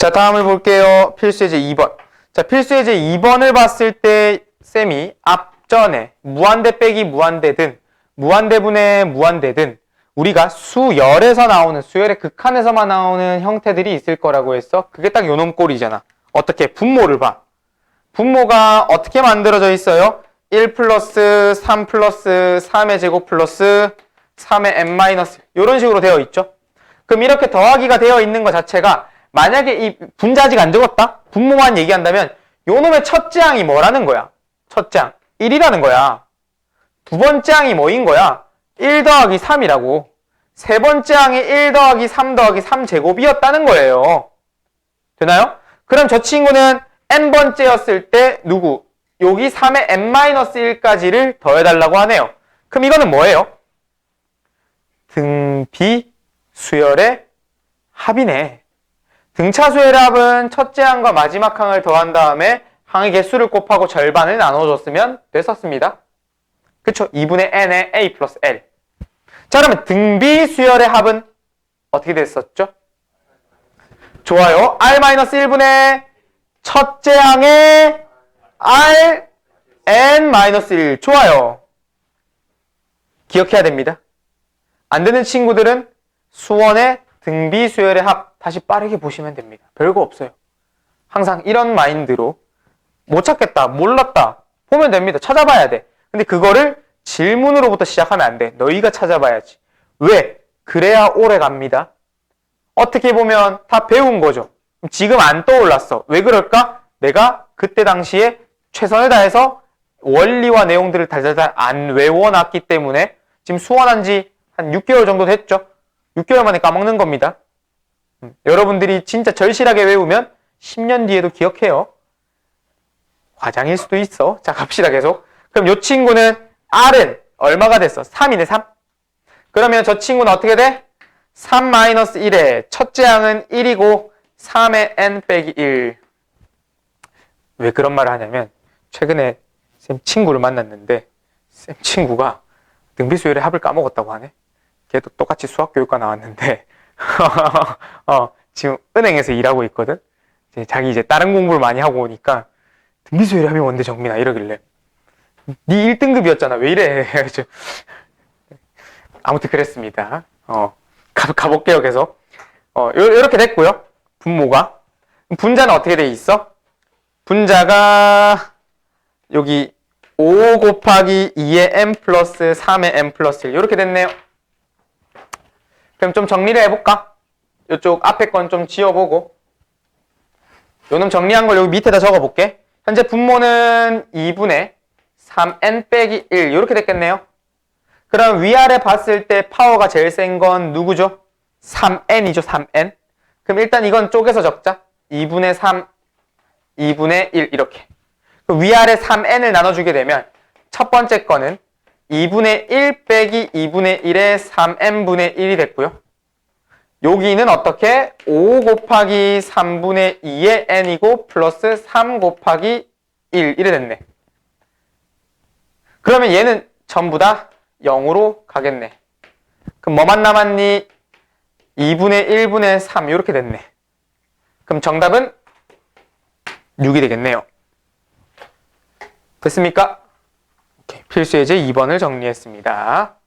자, 다음을 볼게요. 필수 예제 2번. 자, 필수 예제 2번을 봤을 때 쌤이 앞전에 무한대 빼기 무한대든 무한대분의 무한대든 우리가 수열에서 나오는 수열의 극한에서만 나오는 형태들이 있을 거라고 했어. 그게 딱 요놈 꼴이잖아. 어떻게 분모를 봐. 분모가 어떻게 만들어져 있어요? 1 플러스 3 플러스 3의 제곱 플러스 3의 n 마이너스 이런 식으로 되어 있죠. 그럼 이렇게 더하기가 되어 있는 것 자체가 만약에 이 분자 아직 안 적었다? 분모만 얘기한다면 요놈의 첫째 항이 뭐라는 거야? 첫째 항 1이라는 거야. 두 번째 항이 뭐인 거야? 1 더하기 3이라고. 세 번째 항이 1 더하기 3 더하기 3제곱이었다는 거예요. 되나요? 그럼 저 친구는 n번째였을 때 누구? 여기 3의 n-1까지를 더해달라고 하네요. 그럼 이거는 뭐예요? 등비 수열의 합이네. 등차 수열의 합은 첫째 항과 마지막 항을 더한 다음에 항의 개수를 곱하고 절반을 나눠줬으면 됐었습니다. 그쵸? 2분의 n의 a 플러스 l. 자, 그러면 등비 수열의 합은 어떻게 됐었죠? 좋아요. r-1분의 첫째 항의 r n-1 좋아요. 기억해야 됩니다. 안 되는 친구들은 수원의 등비 수열의 합 다시 빠르게 보시면 됩니다. 별거 없어요. 항상 이런 마인드로 못 찾겠다, 몰랐다 보면 됩니다. 찾아봐야 돼. 근데 그거를 질문으로부터 시작하면 안 돼. 너희가 찾아봐야지. 왜? 그래야 오래 갑니다. 어떻게 보면 다 배운 거죠. 지금 안 떠올랐어. 왜 그럴까? 내가 그때 당시에 최선을 다해서 원리와 내용들을 달달달 안 외워놨기 때문에 지금 수원한 지 한 6개월 정도 됐죠. 6개월 만에 까먹는 겁니다. 음, 여러분들이 진짜 절실하게 외우면 10년 뒤에도 기억해요. 과장일 수도 있어. 자, 갑시다, 계속. 그럼 이 친구는 R은 얼마가 됐어? 3이네, 3. 그러면 저 친구는 어떻게 돼? 3-1의 첫째 항은 1이고 3의 n 빼기 1. 왜 그런 말을 하냐면 최근에 쌤 친구를 만났는데 쌤 친구가 등비수열의 합을 까먹었다고 하네. 걔도 똑같이 수학교육과 나왔는데 어, 지금 은행에서 일하고 있거든. 이제 자기 이제 다른 공부를 많이 하고 오니까 등비수열의 합이 뭔데 정민아 이러길래 네 1등급이었잖아 왜 이래 아무튼 그랬습니다. 어, 가, 가볼게요, 계속. 어, 요, 요렇게 됐고요. 분모가. 분자는 어떻게 돼 있어? 분자가 여기 5 곱하기 2의 m 플러스 3의 m 플러스 1 이렇게 됐네요. 그럼 좀 정리를 해볼까? 이쪽 앞에 건 좀 지워보고 요놈 정리한 걸 여기 밑에다 적어볼게. 현재 분모는 2분의 3n 빼기 1 이렇게 됐겠네요. 그럼 위아래 봤을 때 파워가 제일 센 건 누구죠? 3n이죠, 3n. 그럼 일단 이건 쪼개서 적자. 2분의 3, 2분의 1 이렇게. 위아래 3n을 나눠주게 되면 첫 번째 거는 2분의 1 빼기 2분의 1의 3n분의 1이 됐고요. 여기는 어떻게? 5 곱하기 3분의 2의 n이고 플러스 3 곱하기 1 이래 됐네. 그러면 얘는 전부 다 0으로 가겠네. 그럼 뭐만 남았니? 2분의 1분의 3 이렇게 됐네. 그럼 정답은 6이 되겠네요. 됐습니까? 오케이. 필수 예제 2번을 정리했습니다.